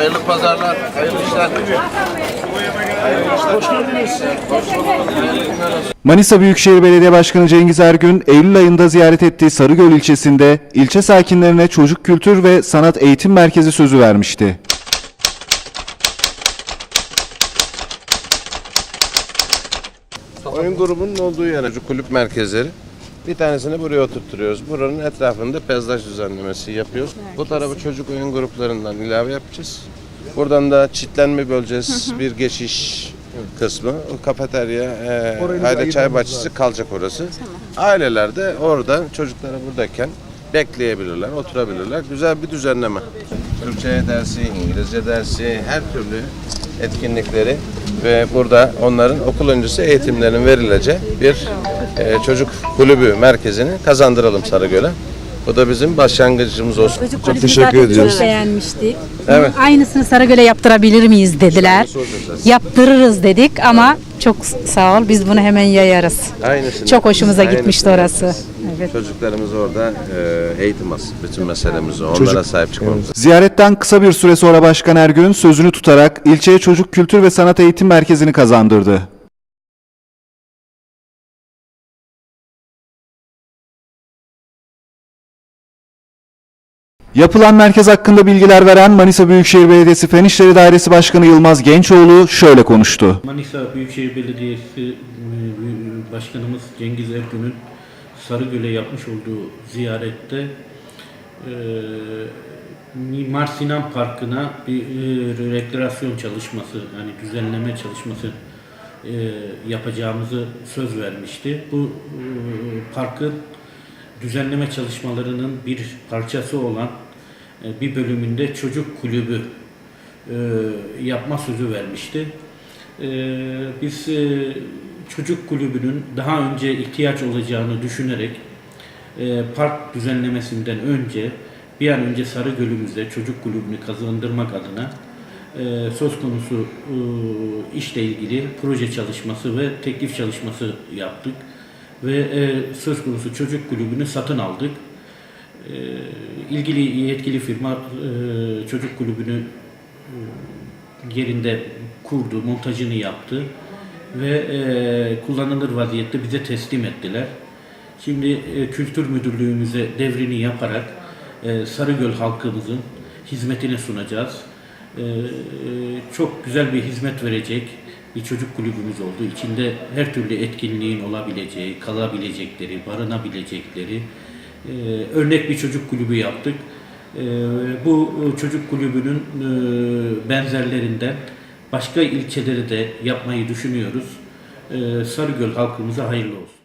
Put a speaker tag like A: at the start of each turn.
A: Hayırlı pazarlar, hayırlı işler.
B: Manisa Büyükşehir Belediye Başkanı Cengiz Ergün, Eylül ayında ziyaret ettiği Sarıgöl ilçesinde ilçe sakinlerine çocuk kültür ve sanat eğitim merkezi sözü vermişti.
A: Oyun grubunun olduğu yer çocuk kulüp merkezleri. Bir tanesini buraya oturtturuyoruz. Buranın etrafında peyzaj düzenlemesi yapıyoruz. Bu tarafı çocuk oyun gruplarından ilave yapacağız. Buradan da çitlenme böleceğiz. Bir geçiş kısmı. O kafeterya, e, aile çay bahçesi kalacak orası. Aileler de oradan çocukları buradayken bekleyebilirler, oturabilirler. Güzel bir düzenleme. Türkçe dersi, İngilizce dersi, her türlü etkinlikleri ve burada onların okul öncesi eğitimlerinin verileceği bir e, çocuk kulübü merkezini kazandıralım Sarıgöl'e. Bu da bizim başlangıcımız olsun.
C: Çocuk
B: Çok teşekkür ediyoruz.
C: Çok beğenmiştik.
A: Evet.
C: Aynısını Sarıgöl'e yaptırabilir miyiz dediler. Yaptırırız dedik ama çok sağ ol biz bunu hemen yayarız.
A: Aynısını.
C: Çok hoşumuza
A: Aynısını
C: gitmişti orası.
A: yapacağız.
C: Evet.
A: Çocuklarımız orada e, eğitim alsın. Bütün meselemiz o. Onlara sahip çıkmamız.
B: Ziyaretten kısa bir süre sonra Başkan Ergün sözünü tutarak ilçeye çocuk kültür ve sanat eğitim merkezini kazandırdı. Yapılan merkez hakkında bilgiler veren Manisa Büyükşehir Belediyesi Fen İşleri Dairesi Başkanı Yılmaz Gençoğlu şöyle konuştu.
D: Manisa Büyükşehir Belediyesi e, Başkanımız Cengiz Ergün'ün Sarıgöl'e yapmış olduğu ziyarette e, Mimar Sinan Parkı'na bir e, rekreasyon çalışması, yani düzenleme çalışması yapacağımızı söz vermişti. Bu parkın düzenleme çalışmalarının bir parçası olan e, bir bölümünde çocuk kulübü e, yapma sözü vermişti. E, Biz çocuk kulübünün daha önce ihtiyaç olacağını düşünerek park düzenlemesinden önce bir an önce Sarıgöl'ümüzde çocuk kulübünü kazandırmak adına söz konusu işle ilgili proje çalışması ve teklif çalışması yaptık ve e, söz konusu çocuk kulübünü satın aldık. E, ilgili yetkili firma e, çocuk kulübünü e, yerinde kurdu, montajını yaptı ve e, kullanılır vaziyette bize teslim ettiler. Şimdi e, Kültür Müdürlüğümüze devrini yaparak e, Sarıgöl halkımızın hizmetine sunacağız. E, e, çok güzel bir hizmet verecek bir çocuk kulübümüz oldu. İçinde her türlü etkinliğin olabileceği, kalabilecekleri, barınabilecekleri e, örnek bir çocuk kulübü yaptık. E, bu çocuk kulübünün e, benzerlerinden başka ilçeleri de yapmayı düşünüyoruz. E, Sarıgöl halkımıza hayırlı olsun.